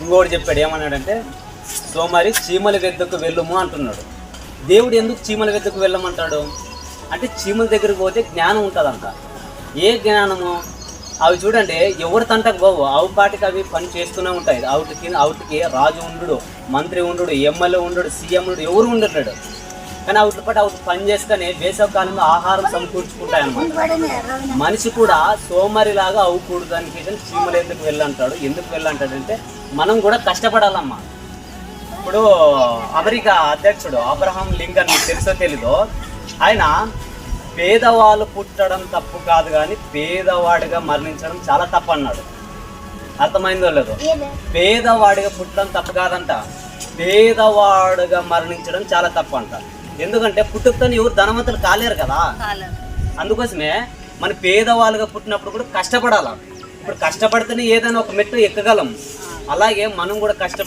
ఇంకోటి చెప్పాడు ఏమన్నాడంటే సోమారి చీమల గద్దకు వెళ్ళము అంటున్నాడు. దేవుడు ఎందుకు చీమల గద్దకు వెళ్ళమంటాడు? అంటే చీమల దగ్గరికి పోతే జ్ఞానం ఉంటుందంట. ఏ జ్ఞానము? అవి చూడండి ఎవరి తంటకు పోవు. అవి పాటికి అవి పని చేస్తూనే ఉంటాయి. అవుటికి అవుటికి రాజు ఉండు మంత్రి ఉండు ఎమ్మెల్యే ఉండు సీఎం ఉండు ఎవరు ఉండట్లేడు. కానీ అవుటి పాటు పని చేసుకొని వేసవ కాలంలో ఆహారం సమకూర్చుకుంటాయన్నమాట. మనిషి కూడా సోమరిలాగా అవ్వకూడదానికి చీమలు ఎందుకు వెళ్ళంటాడు? ఎందుకు వెళ్ళంటాడంటే మనం కూడా కష్టపడాలమ్మా. ఇప్పుడు అమెరికా అధ్యక్షుడు అబ్రహాం లింకన్ మీకు తెలుసో తెలీదో? ఆయన పేదవాళ్ళు పుట్టడం తప్పు కాదు కానీ పేదవాడిగా మరణించడం చాలా తప్పు అన్నాడు. అర్థమైందో లేదో? పేదవాడిగా పుట్టడం తప్పు కాదంట. పేదవాడుగా మరణించడం చాలా తప్పు అంట. ఎందుకంటే పుట్టుకతో ఎవరు ధనవంతులు కాలేరు కదా. అందుకోసమే మన పేదవాళ్ళుగా పుట్టినప్పుడు కూడా కష్టపడాలి? ఇప్పుడు కష్టపడితేనే ఏదైనా ఒక మెట్టు ఎక్కగలం. అలాగే మనం కూడా కష్టపడి